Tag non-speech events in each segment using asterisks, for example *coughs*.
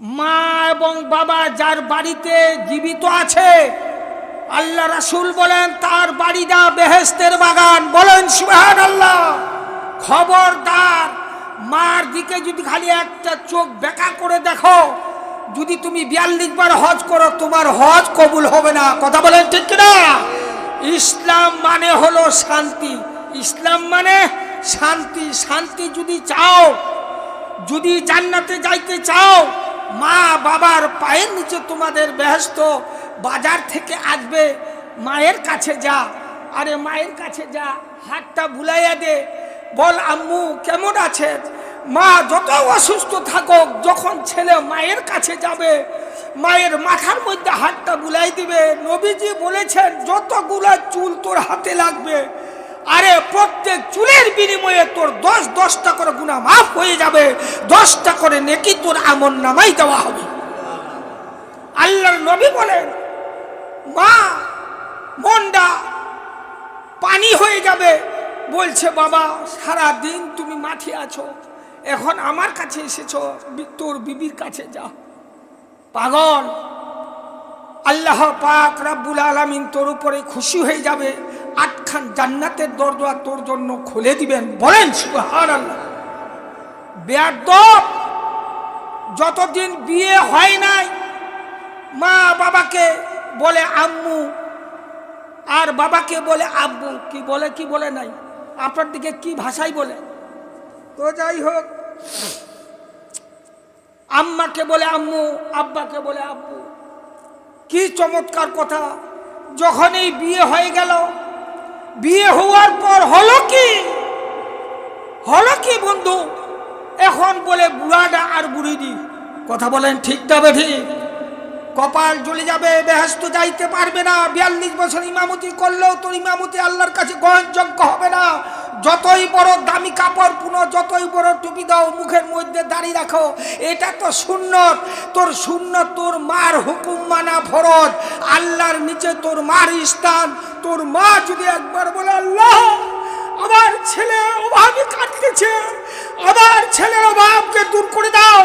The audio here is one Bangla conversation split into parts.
মা এবং বাবা যার বাড়িতে জীবিত আছে, আল্লাহ রাসূল বলেন, তার বাড়িটা বেহেস্তের বাগান। বলেন সুহান আল্লাহ খবরদার, মার দিকে যদি খালি একটা চোখ বেকা করে দেখো, যদি তুমি বিয়াল্লিশ বার হজ করো, তোমার হজ কবুল হবে না। কথা বলেন ঠিক না ইসলাম মানে হলো শান্তি। ইসলাম মানে শান্তি। শান্তি যদি চাও, যদি জান্নাতে যাইতে চাও মা বাবার পায়ের নিচে তোমাদের ব্যস্ত, বাজার থেকে আসবে, মায়ের কাছে যা। আরে মায়ের কাছে যা, হাতটা বুলাইয়া দে। বল, আম্মু, কেমন আছে মা, যত অসুস্থ থাকুক, যখন ছেলে মায়ের কাছে যাবে, মায়ের মাথার মধ্যে হাতটা বুলাই দিবে। নবীজি বলেছেন, যতগুলা চুল তোর হাতে লাগবে, আরে প্রত্যেক চুলের বিনিময়ে দশটা করে গুণা মাফ হয়ে যাবে, দশটা করে নেকি তোর আমন নামাই দেওয়া হবে। আল্লাহর নবী বলেন, মা, মনটা পানি হয়ে যাবে। বলছে, বাবা সারা দিন তুমি মাঠে আছো, এখন আমার কাছে এসেছ, তোর বিবির কাছে যা পাগল, আল্লাহ পাক রাব্বুল আলামিন তোর উপরে খুশি হয়ে যাবে আটখান জান্নাতের দরজা তোর জন্য খুলে দিবেন। বলেন যতদিন বিয়ে হয় নাই, মা বাবাকে বলে আম্মু, আর বাবাকে বলে আব্বু, কি বলে কি বলে নাই? আপনার দিকে কি ভাষাই বলে? তো যাই হোক, আম্মাকে বলে আম্মু, আব্বাকে বলে আব্বু। কি চমৎকার কথা, যখনই বিয়ে হয়ে গেল বিয়ে হওয়ার পর হলো কি? হলো কি বন্ধু? এখন বলে বুড়াটা আর বুড়িদি কথা বলেন ঠিক তবে ঠিক? কপাল চলে যাবে বেহস্ত যাইতে পারবে না, বিয়াল্লিশ বছর ইমামতি করলেও তোর ইমামতি আল্লাহর কাছে গ্রহণযোগ্য হবে না। যতই বড় দামি কাপড় পুনো, যতই বড় টুপি দাও, মুখের মধ্যে দাঁড়িয়ে রাখো, এটা তো সুন্নত। তোর শূন্য তোর মার হুকুম মানা ফরজ। আল্লাহর নিচে তোর মার স্থান। তোর মা যদি একবার বলে, আল্লাহ, আমার ছেলে অভাবে কাটতেছে। আমার ছেলের অভাবকে দূর করে দাও।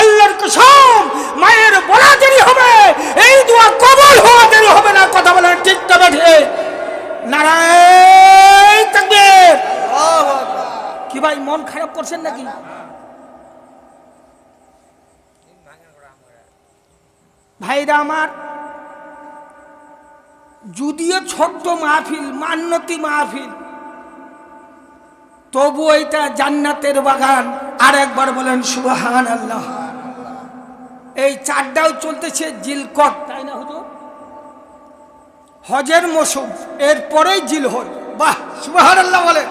আল্লাহর কসম, মায়ের বলা দেরি হবে। এই দোয়া কবল হওয়া দেরি হবে না। কথা বলে ঠিক তবে তাকবীর। কি ভাই মন খারাপ করছেন নাকি? ভাইরা আমার যদিও ছোট্ট মাহফিল মান্যতি মাহফিল তবু এটা জান্নাতের বাগান। আর একবার বলেন সুবাহান আল্লাহ এই চারটাও চলতেছে জিলকট। হুজুর মৌসুম, এরপরেই জিলহল বাহ আল্লাহ বলেন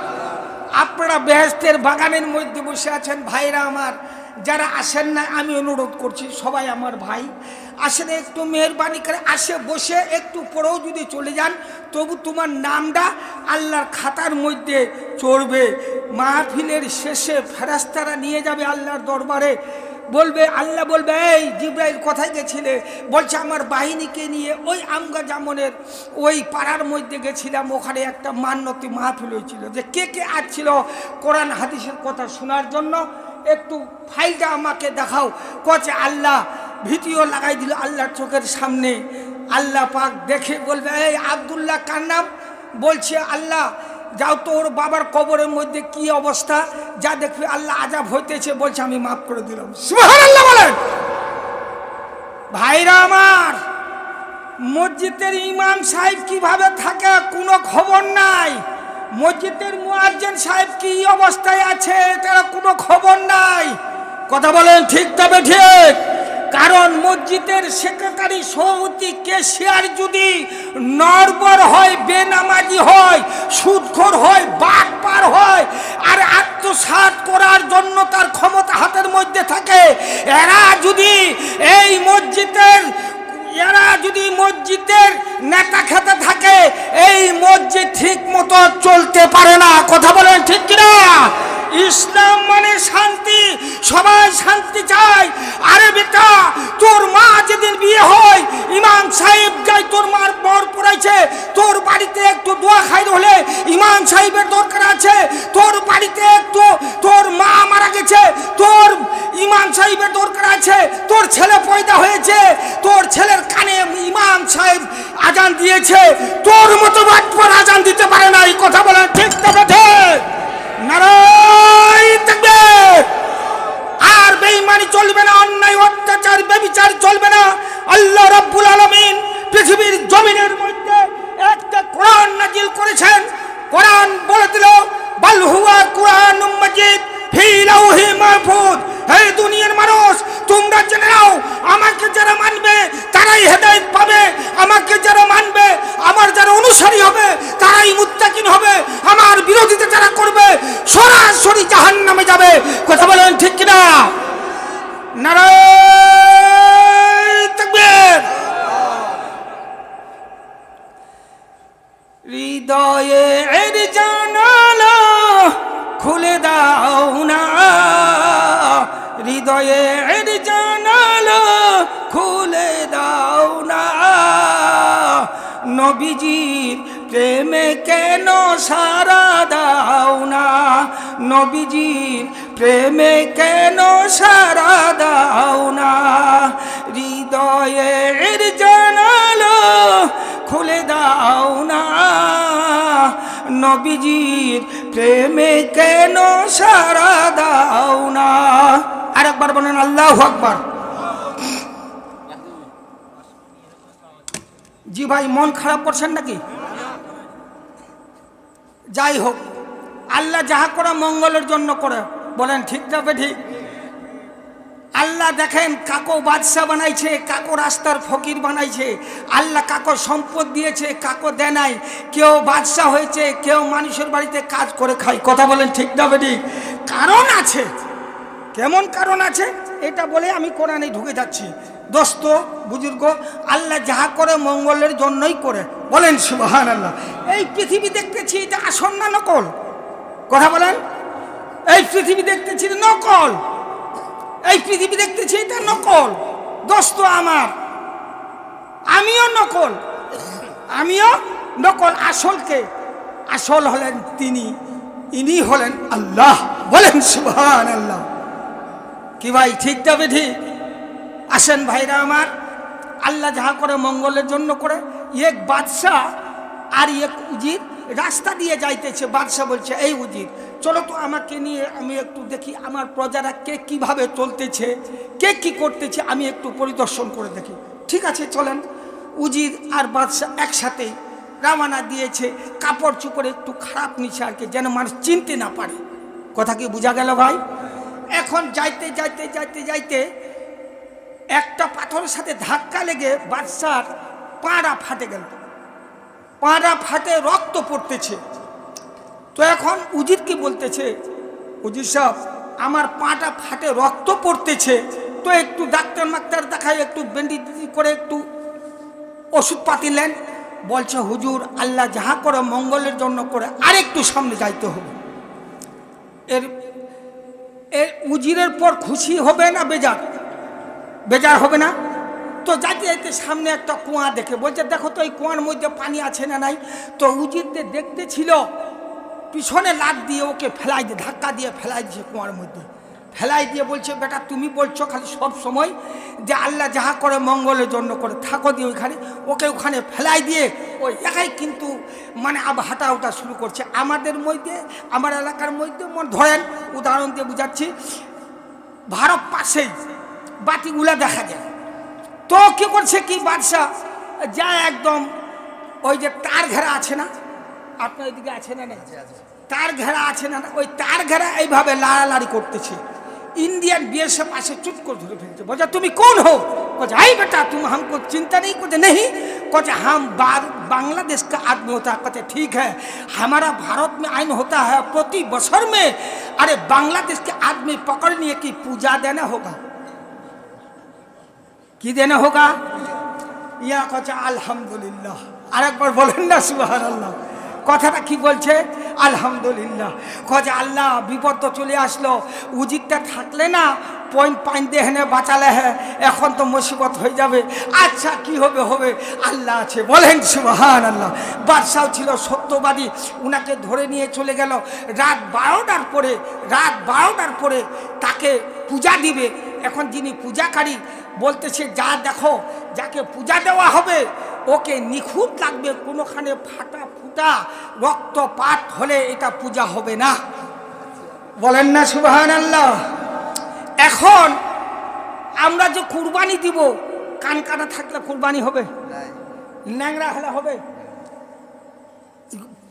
আপনারা বেহেস্তের বাগানের মধ্যে বসে আছেন, ভাইরা আমার। যারা আসেন না, আমি অনুরোধ করছি, সবাই আমার ভাই। আসেন একটু মেহরবানি করে, আসে, বসে, একটু পরেও যদি চলে যান, তবু তোমার নামটা আল্লাহর খাতার মধ্যে চড়বে। মাহফিলের শেষে ফেরাস্তারা নিয়ে যাবে আল্লাহর দরবারে। বলবে, আল্লাহ বলবে, এই জিব্রাইল কোথায় গেছিলে? বলছে, আমার বাহিনীকে নিয়ে ওই আমগা জামনের ওই পাড়ার মধ্যে গেছিলাম। ওখানে একটা মান্যতি মাহফিল হয়েছিল যে কে কে আসছিল কোরআন হাদিসের কথা শোনার জন্য। একটু ফাইলটা আমাকে দেখাও। কচে আল্লাহ ভিডিও লাগাই দিল আল্লাহর চোখের সামনে। আল্লাহ পাক দেখে বলবে, এই আবদুল্লাহ কার নাম? বলছে, আল্লাহ যাও তো ওর বাবার কবরের মধ্যে কি অবস্থা? যা দেখবি আল্লাহ আজাব হইতেছে বলছে, আমি মাফ করে দিলাম। বলেন। ভাইরা আমার, মসজিদের ইমাম সাহেব কীভাবে থাকে কোনো খবর নাই। মসজিদের মুয়াজ্জিন সাহেব কি অবস্থায় আছে, তার কোনো খবর নাই। কথা বলেন ঠিক তবে ঠিক। কারণ মসজিদের সেক্রেটারি সভাপতি কেশিয়ার যদি নরবর হয়, বেনামাজি হয়, সুদখোর হয়, বাটপার হয়, আর আত্মসাৎ করার জন্য তার ক্ষমতা হাতের মধ্যে থাকে, এরা যদি এই মসজিদের, এরা যদি মসজিদের নেতা খেতে থাকে, এই মসজিদ ঠিক মতো চলতে পারে না। কথা বলেন ঠিক কিনা? ইসলাম মানে শান্তি। সবাই শান্তি চায়। আরে বেটা, তোর মা যেদিন বিয়ে হয়, ইমাম সাহেব যাই তোর মার বর পড়াইছে, তোর বাড়িতে একটু দোয়া খাই হলে ইমাম সাহেবের দরকার আছে। তোর বাড়িতে একটু, তোর মা মারা গেছে, তোর ইমাম সাহেবের দরকার আছে। তোর ছেলে পয়দা হয়েছে, তোর ছেলের কানে ইমাম সাহেব আজান দিয়েছে। তোর মতো বাটপর আজান দিতে পারে না, এই কথা বলা ঠিক তবে ঠিক। আর বেইমানি চলবে না, অন্যায়, অত্যাচার বেবিচার চলবে না। আল্লাহ রব্বুল আলমিন পৃথিবীর জমিনের মধ্যে একটা কোরআন নাজিল করেছেন। কোরআন বলে দিল বালহুয়া কোরআন মাজিদ ফি লাউহি মাহফুজ নবীজির প্রেমে কেন সারা দাও না? হৃদয়ের জানালো খুলে দাও না। নবীজির প্রেমে কেন সারা দাও না? আরেকবার বলেন, আল্লাহ আকবার। জি ভাই, মন খারাপ করছেন নাকি? যাই হোক আল্লাহ যাহা করে মঙ্গলের জন্য করে। বলেন, ঠিক যাবে ঠিক? আল্লাহ দেখেন কাকো বাদশাহ বানাইছে, কাকো রাস্তার ফকির বানাইছে, আল্লাহ কাকো সম্পদ দিয়েছে, কাকো দেয় নাই, কেউ বাদশাহ হয়েছে, কেউ মানুষের বাড়িতে কাজ করে খায়। কথা বলেন, ঠিক না বেটি কারণ আছে। কেমন কারণ আছে? এটা বলে আমি কোরআনে ঢুকে যাচ্ছি। দোস্ত, বুজুর্গ, আল্লাহ যাহা করে মঙ্গলের জন্যই করে। বলেন সুবাহান আল্লাহ এই পৃথিবী দেখতেছি, এটা আসন না নকল? কথা বলেন। এই পৃথিবী দেখতেছি নকল। এই পৃথিবী দেখতেছি এটা নকল। দোস্ত আমার, আমিও নকল। আমিও নকল। আসলকে, আসল হলেন তিনি, ইনি হলেন আল্লাহ। বলেন সুবহান আল্লাহ কি ভাই, ঠিক যাবে ঠিক? আসেন ভাইরা আমার, আল্লাহ যাহা করে মঙ্গলের জন্য করে, এক বাদশাহ আর এক উজির রাস্তা দিয়ে যাইতেছে বাদশাহ বলছে, এই উজির চলো তো আমাকে নিয়ে আমি একটু দেখি আমার প্রজারা কে কীভাবে চলতেছে, কে কি করতেছে, আমি একটু পরিদর্শন করে দেখি। ঠিক আছে, চলেন। উজির আর বাদশাহ একসাথে রামানা দিয়েছে, কাপড় চুপড়ে একটু খারাপ নিচ্ছে আর কি যেন মানুষ চিনতে না পারে। কথা কি বোঝা গেল ভাই? এখন যাইতে যাইতে যাইতে যাইতে একটা পাথরের সাথে ধাক্কা লেগে বাদশার পাড়া ফাটে গেল। পাড়া ফাটে রক্ত পড়তেছে। তো এখন উজির কি বলতেছে? উজির সাহেব, আমার পাটা ফাটে রক্ত পড়তেছে। তো একটু ডাক্তার মাক্তার দেখাই, একটু বেন্ডি করে একটু ওষুধ পাতি নেন। বলছে, হুজুর, আল্লাহ যাহা করে মঙ্গলের জন্য করে, আরেকটু সামনে যাইতে হবে। এর এর উজিরের পর খুশি হবে না বেজার? বেজার হবে না? তো যাইতে যাইতে সামনে একটা কুয়া দেখে, বলছে, দেখো তো এই কুয়ার মধ্যে পানি আছে না নাই? তো উজিরদের দেখতে ছিল, পিছনে লাট দিয়ে ওকে ফেলাই দিয়ে, ধাক্কা দিয়ে ফেলাই দিয়েছে কুয়ার মধ্যে। ফেলাই দিয়ে বলছে, বেটা, তুমি বলছো খালি সব সময় যে আল্লাহ যাহা করে মঙ্গলের জন্য করে, থাকো দিয়ে ওইখানে। ওকে ওখানে ফেলাই দিয়ে ওই একাই কিন্তু মানে আবার হাঁটা উঠা শুরু করছে। আমাদের মধ্যে, আমার এলাকার মধ্যে মনে ধরেন, উদাহরণ দিয়ে বুঝাচ্ছি, ভারত পাশেই বাতিগুলা দেখা যায়। তো কি করছে কি বাদশাহ যা একদম ওই যে তার ঘেরা আছে না আপনার ওইদিকে আছে না নেই তার ঘেরা আছে না না? ওই তার ঘেরা এইভাবে লাড়ালাড়ি করতেছে इंडियन बीएसएफ पासे चुप कर धरे फेंकते बोला तुम कौन हो कुछ आई बेटा तुम हमको चिंता नहीं कुछ नहीं कुछ हम बार- बांग्लादेश का आदमी होता है कहते ठीक है हमारा भारत में आइन होता है प्रति बसर में अरे बांग्लादेश के आदमी पकड़ने की पूजा देना होगा কি দেনা হোগা ইয়া কচা আলহামদুলিল্লাহ। আরেকবার বলেন না সুবাহান আল্লাহ কথাটা কি বলছে? আলহামদুলিল্লাহ। কজে আল্লাহ বিপদ তো চলে আসলো, উজিরটা থাকলে না পয়েন্ট পাইন দেহনে বাঁচালে হ্যাঁ এখন তো মুসিবত হয়ে যাবে। আচ্ছা কি হবে হবে? আল্লাহ আছে, বলেন সুবাহান আল্লাহ বাদশাহ ছিল সত্যবাদী, উনাকে ধরে নিয়ে চলে গেল। রাত বারোটার পরে, রাত বারোটার পরে তাকে পূজা দিবে। এখন যিনি পূজাকারী বলতেছে, যা দেখো, যাকে পূজা দেওয়া হবে, ওকে নিখুঁত লাগবে। কোনোখানে ফাটা ফুটা রক্তপাত হলে এটা পূজা হবে না। বলেন না সুবাহান আল্লাহ এখন আমরা যে কুরবানি দিব, কান কাটা থাকলে কুরবানি হবে? ন্যাংরা হলে হবে?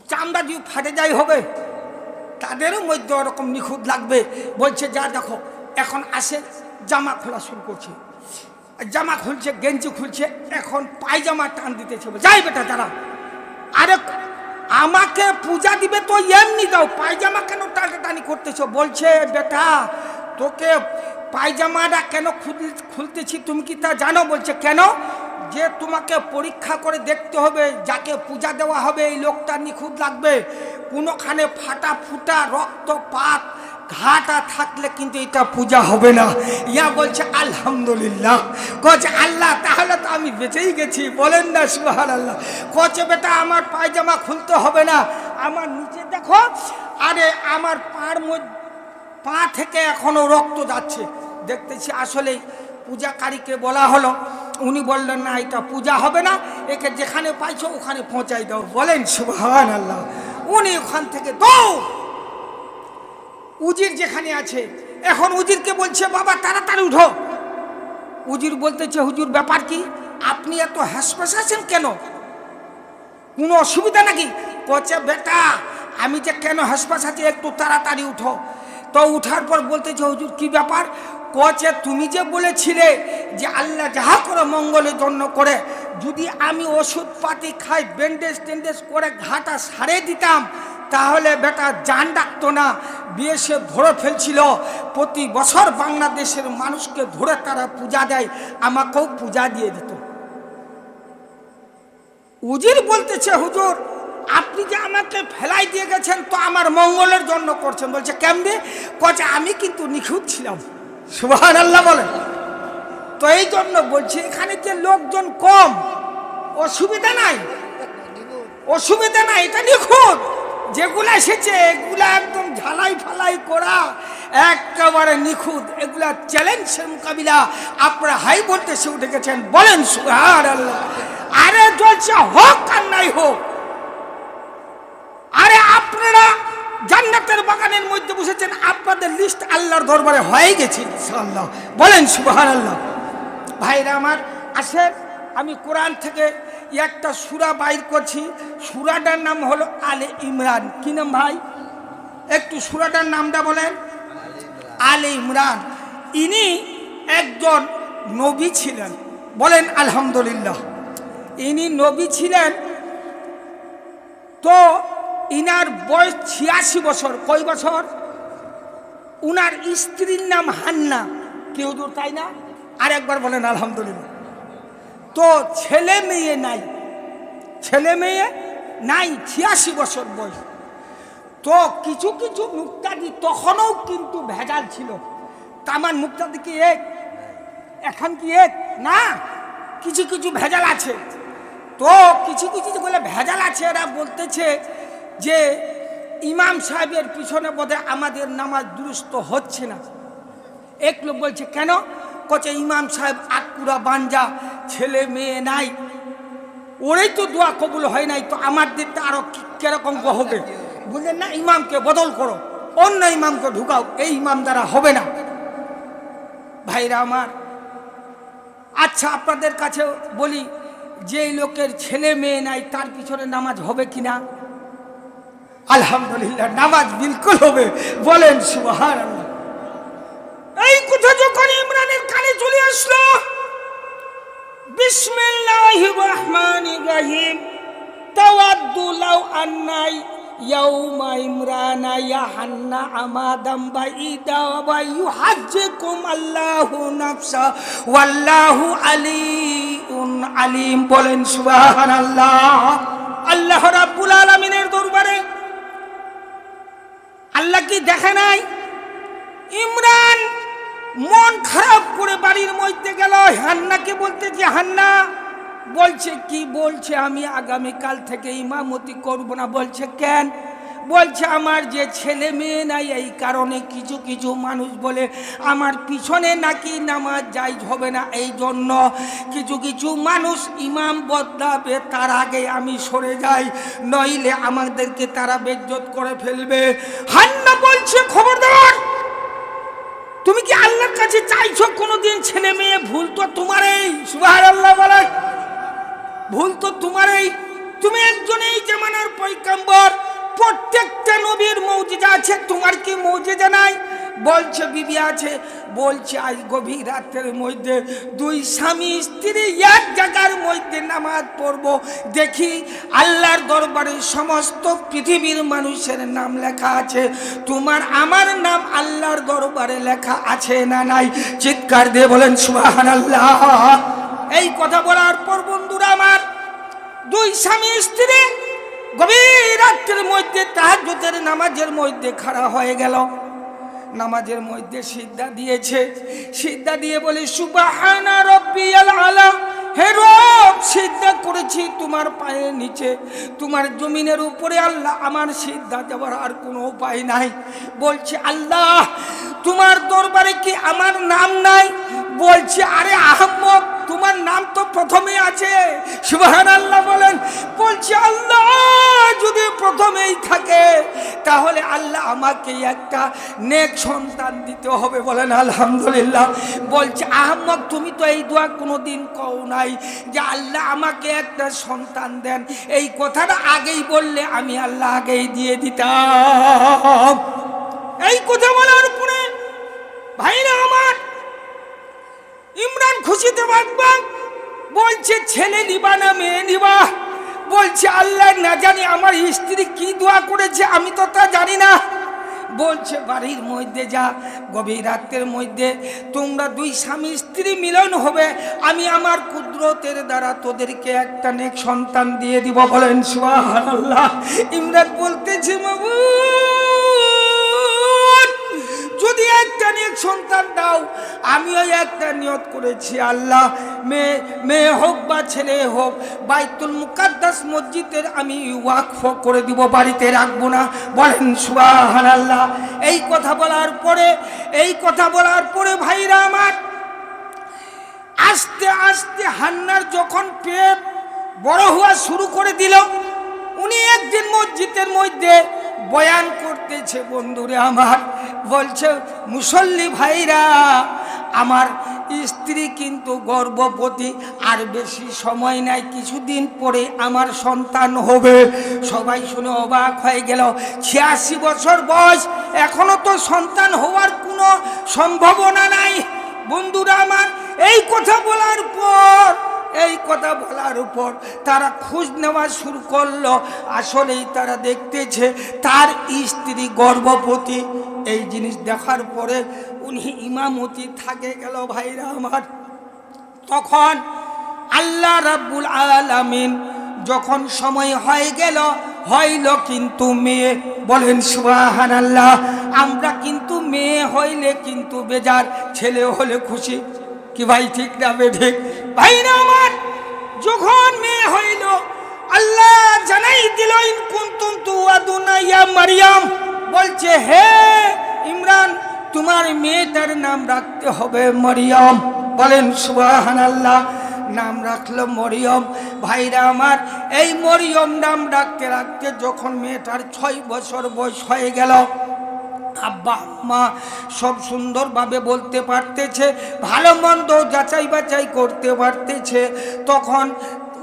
চামড়া যদি ফাটে যায় হবে? তাদেরও মধ্যে ওরকম নিখুঁত লাগবে। বলছে, যা দেখো, এখন আসে, জামা খোলা শুরু করছে। জামা খুলছে, গেঞ্জি খুলছে, এখন পায়জামা টান দিতেছে যাই বেটা তারা আরে, আমাকে পূজা দিবে তো এমনি দাও, পায়জামা কেন টানাটানি করতেছ? বলছে, বেটা, তোকে পায়জামাটা কেন খুলতেছি তুমি কি তা জানো? বলছে, কেন? যে তোমাকে পরীক্ষা করে দেখতে হবে, যাকে পূজা দেওয়া হবে, এই লোকটা নিখুঁত লাগবে। কোনোখানে ফাটা ফুটা রক্তপাত ঘাটা থাকলে কিন্তু এটা পূজা হবে না। ইয়া বলছে, আলহামদুলিল্লাহ। কছে আল্লাহ, তাহলে তো আমি বেঁচেই গেছি। বলেন না সুহান আল্লাহ কছে বেটা, আমার পায়জামা খুলতে হবে না। আমার নিচে দেখো, আরে, আমার পার মধ্যে পা থেকে এখনও রক্ত যাচ্ছে। দেখতেছি আসলে পূজাকারীকে বলা হলো। উনি বললেন, না, এটা পূজা হবে না। একে যেখানে পাইছো ওখানে পৌঁছাই দাও। বলেন সুবহান আল্লাহ উনি ওখান থেকে দৌড়। উজির যেখানে আছে, এখন উজিরকে বলছে, বাবা, তাড়াতাড়ি উঠো। উজির বলতেছে, হুজুর, ব্যাপার কি? আপনি এত হ্যাসপাস আছেন কেন? কোনো অসুবিধা নাকি? কচে বেটা, আমি যে কেন হাসপাস আছি, একটু তাড়াতাড়ি উঠো। তো উঠার পর বলতেছে, হুজুর, কি ব্যাপার? কচে, তুমি যে বলেছিলে যে আল্লাহ যাহা করে মঙ্গলের জন্য করে, যদি আমি ওষুধ পাতি খাই, ব্যান্ডেজ ট্যান্ডেজ করে ঘাটা সারে দিতাম, তাহলে বেটা জান ডাকতো না। বিএসএ ধরে ফেলছিল। প্রতি বছর বাংলাদেশের মানুষকে ধরে তারা পূজা দেয়, আমাকেও পূজা দিয়ে দিত। উজির বলতেছে, হুজুর আপনি যে আমাকে ফেলাই দিয়ে গেছেন, তো আমার মঙ্গলের জন্য করছেন। বলছে, কেমনে? কছে আমি কিন্তু নিখুঁত ছিলাম। সুবাহান আল্লাহ বলেন তো এই জন্য বলছি, এখানে যে লোকজন কম, অসুবিধা নাই। অসুবিধা নাই, এটা নিখুঁত। যেগুলো এসেছে, এগুলা একদম ঝালাই ফালাই করা, একেবারে নিখুঁত। এগুলা চ্যালেঞ্জের মোকাবিলা। আপনারা হাই ভোল্টেজে উঠে গেছেন। বলেন সুহার আল্লাহ আরে চলছে হোক আর নাই হোক আরে আপনারা জান্নাতের বাগানের মধ্যে বসেছেন, আপনাদের লিস্ট আল্লাহর দরবারে হয়ে গেছে, ইনশাআল্লাহ। বলেন সুবহান আল্লাহ ভাইরা আমার, আসেন, আমি কোরআন থেকে একটা সুরা বাইর করছি। সুরাটার নাম হলো আলে ইমরান। কি নাম ভাই? একটু সুরাটার নামটা বলেন। আলে ইমরান। ইনি একজন নবী ছিলেন। বলেন, আলহামদুলিল্লাহ। ইনি নবী ছিলেন। তো ইনার বয়স ছিয়াশি বছর। কয় বছর? উনার স্ত্রীর নাম হান্না। কেউ দূর তাই না? আর একবার বলেন, আলহামদুলিল্লাহ। তো ছেলে মেয়ে নাই। ছেলে মেয়ে নাই, ছিয়াশি বছর বয়স। তো কিছু কিছু মুক্তাদি তখনও কিন্তু ভেজাল ছিল। তামান মুক্তাদি কি এক? এখন কি এক? না, কিছু কিছু ভেজাল আছে। তো কিছু কিছু যেগুলো ভেজাল আছে, এরা বলতেছে যে ইমাম সাহেবের পিছনে বোধহয় আমাদের নামাজ দুরুস্ত হচ্ছে না। এক লোক বলছে, কেন? কচে ইমাম সাহেব আটকুরা বাঞ্জা, ছেলে মেয়ে নাই। ওরাই তো দোয়া কবুল হয় নাই, তো আমার দিকটা আরও কি- কীরকম হবে? বুঝলেন না, ইমামকে বদল করো, অন্য ইমামকে ঢুকাও, এই ইমাম দ্বারা হবে না। ভাইরা আমার আচ্ছা আপনাদের কাছে বলি যে লোকের ছেলে মেয়ে নাই, তার পিছনে নামাজ হবে কিনা? আলহামদুলিল্লাহ নামাজ বিলকুল হবে। বলেন সুবহান এই কথা যখন ইমরানের কানে চলে আসলো বিসমিল্লাহির রহমানির রহিম তাওয়াদ্দু লাউ আন্নাই ইয়াউমা ইমরানা ইয়াহান্না আমাদাম বাইদা ওয়া ইউহাজ্জিকুম আল্লাহু নাফসা ওয়াল্লাহু আলিউন আলিম। বলেন সুবহানাল্লাহ। আল্লাহ রাব্বুল আলামিনের আল্লাহ কি দেখে নাই? ইমরান মন খারাপ করে বাড়ির মধ্যে গেল। হান্নাকে বলতে যে হান্না বলছে, কি বলছে? আমি আগামীকাল থেকে ইমামতি করব না। বলছে, কেন? বলছে, আমার যে ছেলে মেয়ে নাই, এই কারণে কিছু কিছু মানুষ বলে, আমার পিছনে নাকি নামাজ যাই হবে না, এই জন্য কিছু কিছু মানুষ ইমাম বদলাবে, তার আগে আমি সরে যাই, নইলে আমাদেরকে তারা বেজ্জত করে ফেলবে। হান্না বলছে, খবরদার, তুমি কি আল্লাহর কাছে চাইছো কোনোদিন ছেলে মেয়ে ভুল তো তোমারই? সুবাহ আল্লাহ বলে, ভুল তো তোমারই। তুমি একজন এই জামানার পৈকাম্বর প্রত্যেকটা নবীর মৌজিদা আছে, তোমার কি মৌজিদা নাই? বলছে, বিবি আছে। বলছে, আজ গভীর রাতের মধ্যে দুই স্বামী স্ত্রী এক জায়গার মধ্যে নামাজ পড়ব। দেখি, আল্লাহর দরবারে সমস্ত পৃথিবীর মানুষের নাম লেখা আছে। তোমার, আমার নাম আল্লাহর দরবারে লেখা আছে না নাই? চিৎকার দিয়ে বলেন সুবাহান আল্লাহ এই কথা বলার পর বন্ধুরা আমার, দুই স্বামী স্ত্রী গভীর রাত্রের মধ্যে তাহাজের নামাজের মধ্যে খাড়া হয়ে গেল। নামাজের মধ্যে সিদ্ধা দিয়েছে। সিদ্ধা দিয়ে বলে, সুবাহানা রব্বিয়াল আলা হে রব, সিদ্ধা করেছি তোমার পায়ের নিচে। তোমার জমিনের উপরে আল্লাহ আমার সিদ্ধা দেওয়ার আর কোনো উপায় নাই। বলছে, আল্লাহ, তোমার দরবারে কি আমার নাম নাই? বলছে, আরে আহম্মদ তোমার নাম তো প্রথমে আছে। সুবাহান আল্লাহ বলেন, বলছে, আল্লাহ, যদি প্রথমেই থাকে তাহলে আল্লাহ আমাকে একটা নেক সন্তান দিতে হবে বলেন, আলহামদুলিল্লাহ। বলছে আহম্মদ তুমি তো এই দোয়া কোনোদিন কও নাই যে আল্লাহ আমাকে একটা সন্তান দেন। এই কথাটা আগেই বললে আমি আল্লাহ আগেই দিয়ে দিতাম। এই কথা বলার পরে ভাইরা আমার ইমরান খুশিতে বাঁচবা বলছে, ছেলে নিবা না, মেয়ে নিবা। বলছে, আল্লাহ না জানি আমার স্ত্রী কি দোয়া করেছে, আমি তো তা জানি না। বলছে, বাড়ির মধ্যে যা, গভীর রাত্রের মধ্যে তোমরা দুই স্বামী স্ত্রী মিলন হবে, আমি আমার কুদরতের দ্বারা তোদেরকে একটা নেক সন্তান দিয়ে দিব। বলেন, সুবহানাল্লাহ। ইমরান বলতেছে বাবু যদি একটা নিয়ে সন্তান দাও, আমিও একটা নিয়ত করেছি, আল্লাহ। মেয়ে মেয়ে হোক বা ছেলে হোক, বাইতুল মুকাদ্দাস মসজিদের আমি ওয়াকফ করে দিব, বাড়িতে রাখব না। বলেন সুবাহান আল্লাহ এই কথা বলার পরে, এই কথা বলার পরে ভাইরা আমার, আস্তে আস্তে হান্নার যখন পেট বড় হওয়া শুরু করে দিল উনি একদিন মসজিদের মধ্যে বয়ান করতেছে, বন্ধুরে আমার। বলছে, মুসল্লি ভাইরা, আমার স্ত্রী কিন্তু গর্ভবতী, আর বেশি সময় নাই, কিছুদিন পরে আমার সন্তান হবে। সবাই শুনে অবাক হয়ে গেল। ছিয়াশি বছর বয়স, এখনও তো সন্তান হওয়ার কোনো সম্ভাবনা নাই। বন্ধুরা আমার, এই কথা বলার পর এই কথা বলার উপর তারা খোঁজ নেওয়া শুরু করল। আসলেই তারা দেখতেছে তার স্ত্রী গর্ভবতী। এই জিনিস দেখার পরে উনি ইমামতি থাকে গেল ভাইরা আমার। তখন আল্লাহ রাব্বুল আলামিন যখন সময় হয়ে গেল, হইল কিন্তু মেয়ে। বলেন সুবাহান আল্লাহ আমরা কিন্তু মেয়ে হইলে কিন্তু বেজার ছেলে হলে খুশি। কি ভাই, ঠিক না বে ঠিক? ভাই না আমার, যখন মেয়ে হইল, আল্লাহ জানাই দিল ইন কুনতুম তুয়াদুনা ইয়া মারিয়াম? বলছে, হে ইমরান, তোমার মেয়েটার নাম রাখতে হবে মরিয়ম। বলেন সুবাহান আল্লাহ নাম রাখল মরিয়ম। ভাইরা আমার, এই মরিয়ম নাম রাখতে রাখতে যখন মেয়েটার ছয় বছর বয়স হয়ে গেল আব্বা, মা সব সুন্দরভাবে বলতে পারতেছে, ভালো মন্দ যাচাই বাছাই করতে পারতেছে। তখন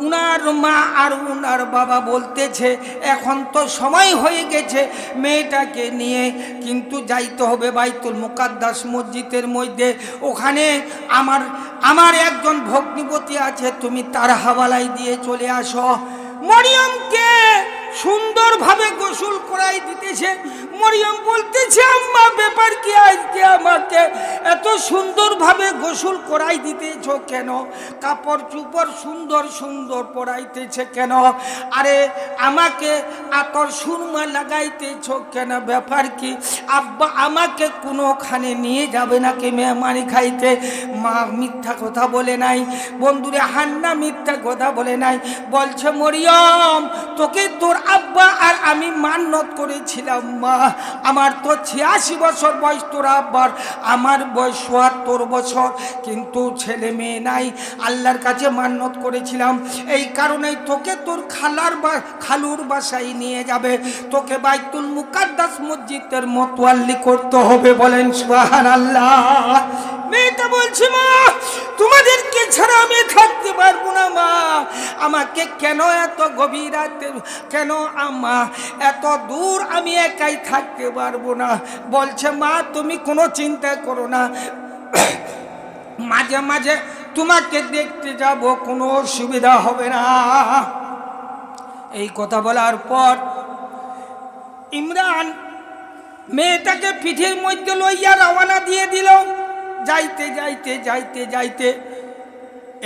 উনার মা আর উনার বাবা বলতেছে, এখন তো সময় হয়ে গেছে মেয়েটাকে নিয়ে, কিন্তু যাইতে হবে বাইতুল মুকাদ্দাস মসজিদের মধ্যে। ওখানে আমার আমার একজন ভগ্নিপতি আছে, তুমি তার হাওয়ালাই দিয়ে চলে আসো। মরিয়মকে সুন্দরভাবে গোসল করাই দিতেছে। মরিয়ম বলতেছে, আম্মা, ব্যাপার কি আজকে আমাকে এত সুন্দরভাবে গোসল করাই দিতেছ কেন? কাপড় চুপড় সুন্দর সুন্দর পরাইতেছে কেন? আরে, আমাকে আতর সুরমা লাগাইতেছ কেন? ব্যাপার কি? আব্বা, আমাকে কোনোখানে নিয়ে যাবে নাকি মেহমানি খাইতে? মা মিথ্যা কথা বলে নাই। বন্ধুরে হান্না মিথ্যা কথা বলে নাই। বলছে, মরিয়ম, তোকে তোর আব্বা আর আমি মান্যত করেছিলাম, মা। আমার তো ছিয়াশি বছর বয়স তোর আব্বার। আমার বয়স চুয়াত্তর বছর, কিন্তু ছেলে মেয়ে নাই। আল্লাহর কাছে মান্যত করেছিলাম। এই কারণেই তোকে তোর খালার বা, খালুর বাসায় নিয়ে যাবে। তোকে বাইতুল মুকাদ্দাস মসজিদের মতোয়াল্লি করতে হবে বলেন সুবহান আল্লাহ মেয়েটা বলছি, মা তোমাদেরকে ছাড়া আমি থাকতে পারব না, মা। আমাকে কেন এত গভীর কেন আমা, এত দূর আমি একাই থাকতে পারব না? বলছে, মা, তুমি কোনো চিন্তা করো না। *coughs* মাঝে মাঝে তোমাকে দেখতে যাব, কোনো অসুবিধা হবে না। এই কথা বলার পর ইমরান মেয়েটাকে পিঠের মধ্যে লইয়া রওনা দিয়ে দিল। যাইতে যাইতে যাইতে যাইতে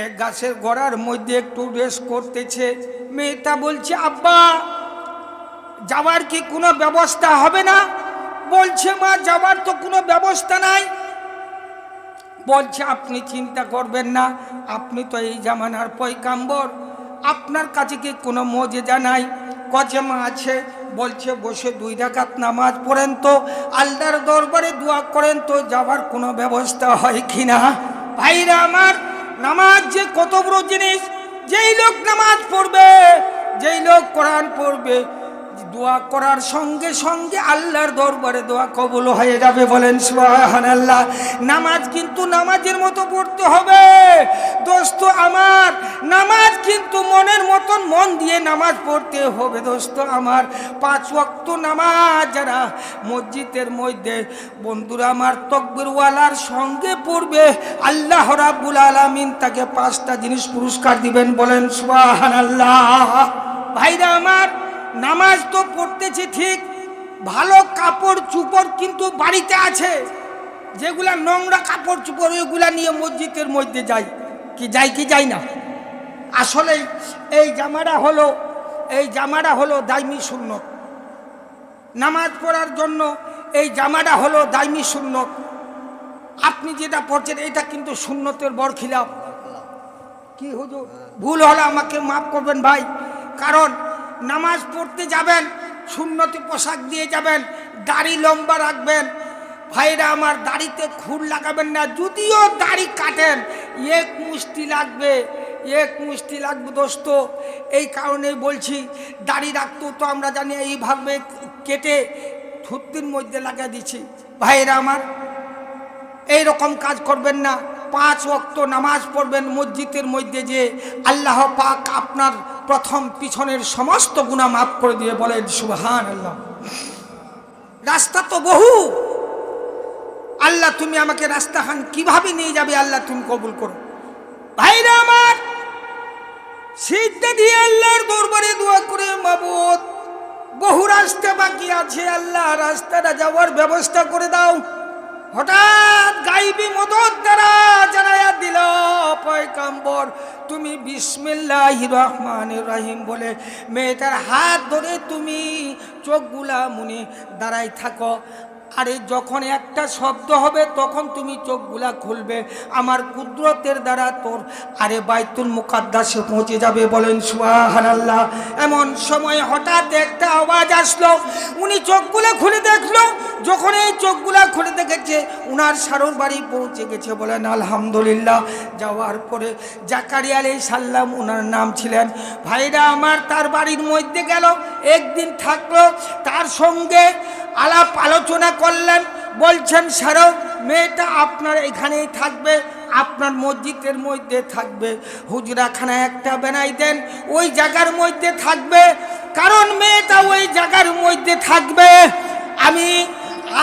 এক গাছের গোড়ার মধ্যে একটু রেস্ট করতেছে। মেয়েটা বলছে, আব্বা, যাওয়ার কি কোনো ব্যবস্থা হবে না? বলছে, মা, যাওয়ার তো কোনো ব্যবস্থা নাই। বলছে, আপনি চিন্তা করবেন না, আপনি তো এই জামানার পয়কাম্বর আপনার কাছে কি কোনো মজেজা নাই? কচেমা আছে? বলছে, বসে দুই ডাকাত নামাজ পড়েন তো, আল্লাহর দরবারে দোয়া করেন তো, যাওয়ার কোনো ব্যবস্থা হয় কি না? ভাইরা আমার নামাজ যে কত বড় জিনিস যেই লোক নামাজ পড়বে যেই লোক কোরআন পড়বে দোয়া করার সঙ্গে সঙ্গে আল্লাহর দরবারে দোয়া কবুল হয়ে যাবে বলেন সুবহানাল্লাহ। নামাজ কিন্তু নামাজের মতো পড়তে হবে। দোস্ত আমার, নামাজ কিন্তু মনের মতন মন দিয়ে নামাজ পড়তে হবে। দোস্ত আমার, পাঁচ ওয়াক্ত নামাজ যারা মসজিদের মধ্যে, বন্ধুরা আমার, তকবিরওয়ালার সঙ্গে পড়বে, আল্লাহ রাব্বুল আলামিন তাকে পাঁচটা জিনিস পুরস্কার দিবেন বলেন সুবহানাল্লাহ। ভাইরা আমার নামাজ তো পড়তেছি ঠিক, ভালো কাপড় চুপড় কিন্তু বাড়িতে আছে। যেগুলা নোংরা কাপড় চুপড়, ওইগুলা নিয়ে মসজিদের মধ্যে যাই, কি যাই কি যাই না। আসলে এই জামাটা হলো, এই জামাটা হলো দাইমি শূন্য নামাজ পড়ার জন্য এই জামাটা হলো দাইমি শূন্য আপনি যেটা পড়ছেন, এটা কিন্তু সুন্নতের বরখিলাপ কি হুজুর? ভুল হলে আমাকে মাফ করবেন ভাই, কারণ নামাজ পড়তে যাবেন, সুন্নতি পোশাক দিয়ে যাবেন, দাড়ি লম্বা রাখবেন। ভাইরা, আমার দাড়িতে খুর লাগাবেন না, যদিও দাড়ি কাটেন, এক মুষ্টি লাগবে, এক মুষ্টি লাগবে দোস্ত। এই কারণেই বলছি, দাড়ি রাখতেও তো আমরা জানি এইভাবে কেটে থুত্তির মধ্যে লাগিয়ে দিচ্ছি। ভাইরা আমার এই রকম কাজ করবেন না। পাঁচ ওয়াক্ত নামাজ পড়বেন মসজিদের মধ্যে যে আল্লাহ পাক আপনার প্রথম পিছনের সমস্ত গুণা মাফ করে দিয়ে বলেন সুবহান আল্লাহ রাস্তা তো বহু। আল্লাহ, তুমি আমাকে রাস্তা খান কীভাবে নিয়ে যাবে আল্লাহ, তুমি কবুল করো। ভাইরা আমার, সিদ্ধা দিয়ে আল্লাহর দরবারে দোয়া করে মাবুদ, বহু রাস্তা বাকি আছে, আল্লাহ, রাস্তাটা যাওয়ার ব্যবস্থা করে দাও। হঠাৎ গাইবি তুমি বিসমিল্লাহ রহমান রাহিম বলে মেয়েটার হাত ধরে তুমি চোখগুলা মুনি দাঁড়াই থাকো। আরে যখন একটা শব্দ হবে তখন তুমি চোখগুলা খুলবে। আমার কুদরতের দ্বারা তোর, আরে বাইতুল মুকাদ্দাসে পৌঁছে যাবে বলেন সুহান আল্লাহ এমন সময় হঠাৎ একটা আওয়াজ আসলো। উনি চোখগুলো খুলে দেখল। যখন এই চোখগুলা খুলে দেখেছে, উনার সারোর বাড়ি পৌঁছে গেছে বলেন, আলহামদুলিল্লাহ। যাওয়ার পরে জাকারি আলী সাল্লাম উনার নাম ছিলেন। ভাইরা আমার তার বাড়ির মধ্যে গেল, একদিন থাকল, তার সঙ্গে আলাপ আলোচনা করলেন, বলছেন সারও মেয়েটা আপনার এখানেই থাকবে, আপনার মসজিদের মধ্যে থাকবে। হুজরাখানা একটা বেনাই দেন, ওই জায়গার মধ্যে থাকবে। কারণ মেয়েটা ওই জায়গার মধ্যে থাকবে। আমি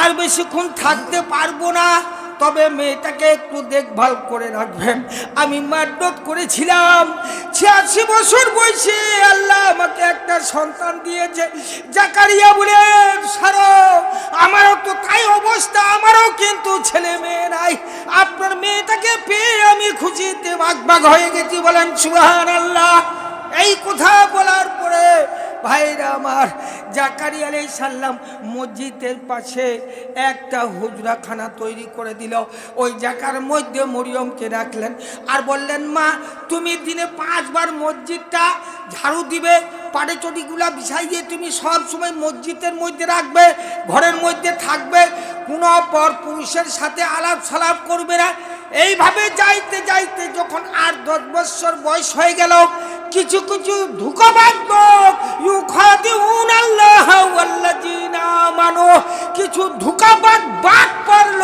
আর বেশিক্ষণ থাকতে পারব না। তবে মেয়েটাকে একটু দেখভাল করে রাখবেন। আমি মারডত করেছিলাম। ছিয়াশি বছর বয়সে আল্লাহ আমাকে একটা সন্তান দিয়েছে। জাকারিয়া বলে সারো, আমারও তো তাই অবস্থা, আমারও কিন্তু ছেলে মেয়ে নাই। আপনার মেয়েটাকে পেয়ে আমি খুশিতে বাগ বাগ হয়ে গেছি। বলেন সুহান আল্লাহ এই কথা ভাইরা আমার জাকারি আলাই সাল্লাম মসজিদের পাশে একটা হুজরাখানা তৈরি করে দিল। ওই জাকার মধ্যে মরিয়মকে রাখলেন আর বললেন, মা, তুমি দিনে পাঁচবার মসজিদটা ঝাড়ু দিবে পাড়েচটিগুলা বিছাইয়ে তুমি সব সময় মসজিদের মধ্যে রাখবে, ঘরের মধ্যে থাকবে, কোনো পর পুরুষের সাথে আলাপ সালাপ করবে না। এইভাবে যাইতে যাইতে যখন আট দশ বছর বয়স হয়ে গেল, কিছু কিছু ধুকবাদ কিছু ধুকাবাদ বাদ পড়ল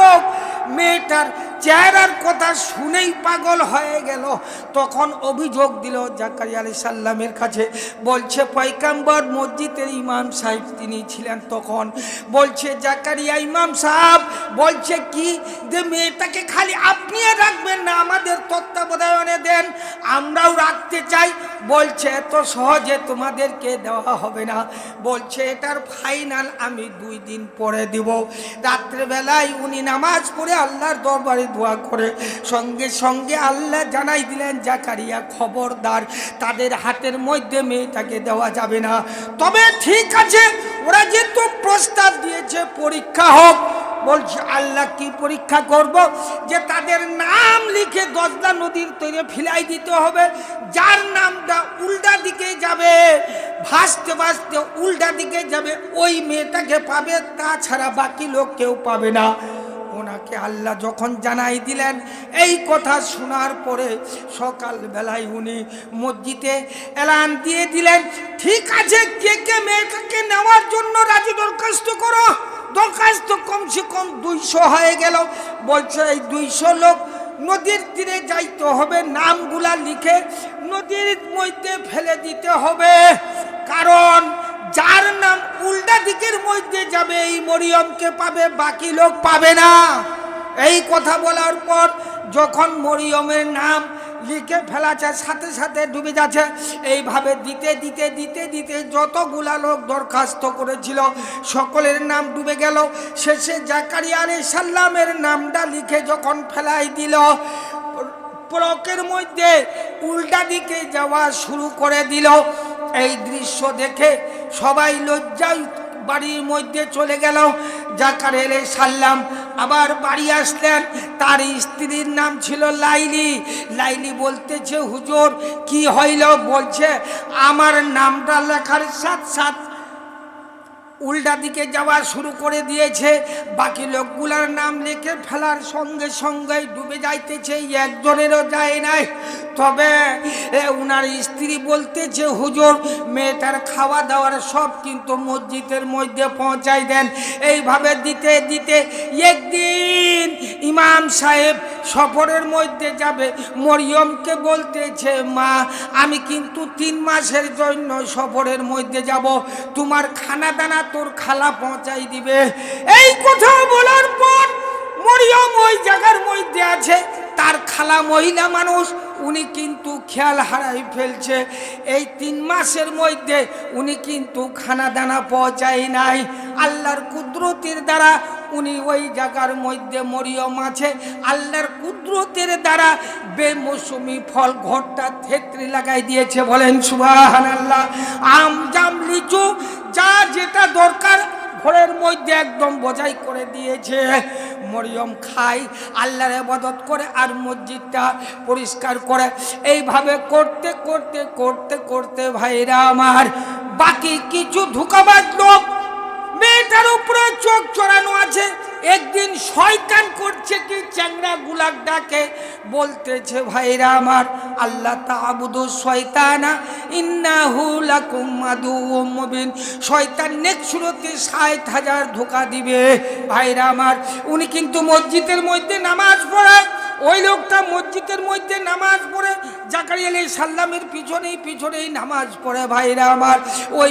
মেয়েটার চেহারার কথা শুনেই পাগল হয়ে গেল। তখন অভিযোগ দিল জাকারি আলী সাল্লামের কাছে। বলছে পয়কাম্বর মসজিদের ইমাম সাহেব তিনি ছিলেন। তখন বলছে, জাকারিয়া ইমাম সাহেব বলছে কি? যে মেয়েটাকে খালি আপনি রাখবেন না, আমাদের তত্ত্বাবধানে দেন, আমরাও রাখতে চাই। বলছে, এত সহজে তোমাদেরকে দেওয়া হবে না। বলছে, এটার ফাইনাল আমি দুই দিন পরে দিব। রাত্রেবেলায় উনি নামাজ পড়ে আল্লাহর দরবারে দোয়া করে। সঙ্গে সঙ্গে আল্লাহ জানাই দিলেন, জাকারিয়া খবরদার, তাদের হাতের মধ্যে মেয়েটাকে দেওয়া যাবে না। তবে ঠিক আছে, ওরা যেহেতু প্রস্তাব দিয়েছে, পরীক্ষা হোক, বলছে আল্লাহ কি পরীক্ষা করব? যে তাদের নাম লিখে দশদা নদীর তৈরি ফিলাই দিতে হবে। যার নামটা উল্টা দিকে যাবে, ভাসতে ভাসতে উল্টা দিকে যাবে, ওই মেয়েটাকে পাবে, তাছাড়া বাকি লোক কেউ পাবে না। ওনাকে আল্লাহ যখন জানাই দিলেন, এই কথা শোনার পরে সকালবেলায় উনি মসজিদে এলান দিয়ে দিলেন, ঠিক আছে, কে কে মেয়েটাকে নেওয়ার জন্য রাজি দরখাস্ত করো? দরখাস্ত কমসে কম দুইশো হয়ে গেল। বলছে, এই দুইশো লোক নদীর তীরে যাইতে হবে, নামগুলা লিখে নদীর মধ্যে ফেলে দিতে হবে। কারণ যার নাম উল্টা দিকের মধ্যে যাবে, এই মরিয়মকে পাবে, বাকি লোক পাবে না। এই কথা বলার পর যখন মরিয়মের নাম লিখে ফেলাছে, সাথে সাথে ডুবে যাচ্ছে, এইভাবে দিতে দিতে দিতে দিতে যতগুলা লোক দরখাস্ত করেছিল, সকলের নাম ডুবে গেল। শেষে জাকারিয়া আলী সাল্লামের নামটা লিখে যখন ফেলাই দিল পলকের মধ্যে উল্টা দিকে যাওয়া শুরু করে দিল। এই দৃশ্য দেখে সবাই লজ্জায় বাড়ির মধ্যে চলে গেল। জাকার এলে সাল্লাম আবার বাড়ি আসলেন। তার স্ত্রীর নাম ছিল লাইলি। লাইলি বলতেছে, হুজুর, কি হইল? বলছে, আমার নামটা লেখার সাথ সাথ উল্টা দিকে যাওয়া শুরু করে দিয়েছে। বাকি লোকগুলার নাম লিখে ফেলার সঙ্গে সঙ্গে ডুবে যাইতেছে একজনেরও যায় নাই। তবে উনার স্ত্রী বলতেছে, হুজুর, মেয়েটার খাওয়া দাওয়ার সব কিন্তু মসজিদের মধ্যে পৌঁছাই দেন। এইভাবে দিতে দিতে একদিন ইমাম সাহেব সফরের মধ্যে যাবে। মরিয়মকে বলতেছে, মা, আমি কিন্তু তিন মাসের জন্য সফরের মধ্যে যাব। তোমার খানা দানা তোর খালা পৌঁছাই দিবে। এই কথা বলার পর মরিয়ম ওই জায়গার মধ্যে আছে, তার খালা মহিলা মানুষ, উনি কিন্তু খেয়াল হারাই ফেলছে। এই তিন মাসের মধ্যে উনি কিন্তু খানা দানা পৌঁছায় নাই। আল্লাহর কুদরতির দ্বারা উনি ওই জায়গার মধ্যে মরিয়ম আছে। আল্লাহর কুদরতের দ্বারা বেমৌসুমি ফল ঘরটা থেত্রি লাগাই দিয়েছে বলেন সুবাহান আল্লাহ আম, জাম, লিচু, যা যেটা দরকার ঘরের মধ্যে একদম বজাই করে দিয়েছে, মরিয়ম খাই, আল্লাহর আবাদত করে আর মসজিদটা পরিষ্কার করে। এইভাবে করতে করতে করতে করতে ভাইরা আমার বাকি কিছু ধোকাবাজ লোক মেয়েটার উপরে চোখ চড়ানো আছে। একদিন শয়তান করছে কি চ্যাংরা গুলাক ডাকে। বলতেছে, ভাইরা আমার, আল্লাহ তাবুদু শয়তানা, ইন্নাহু লাকুম আদুউম মুবিন। শয়তান নেক্সট ষাট হাজার ধোকা দিবে। ভাইরা আমার, উনি কিন্তু মসজিদের মধ্যে নামাজ পড়ায় ওই লোকটা মসজিদের মধ্যে নামাজ পড়ে। জাকারিয়া সাল্লামের পিছনেই পিছনেই নামাজ পড়ে, ভাইরা আমার। ওই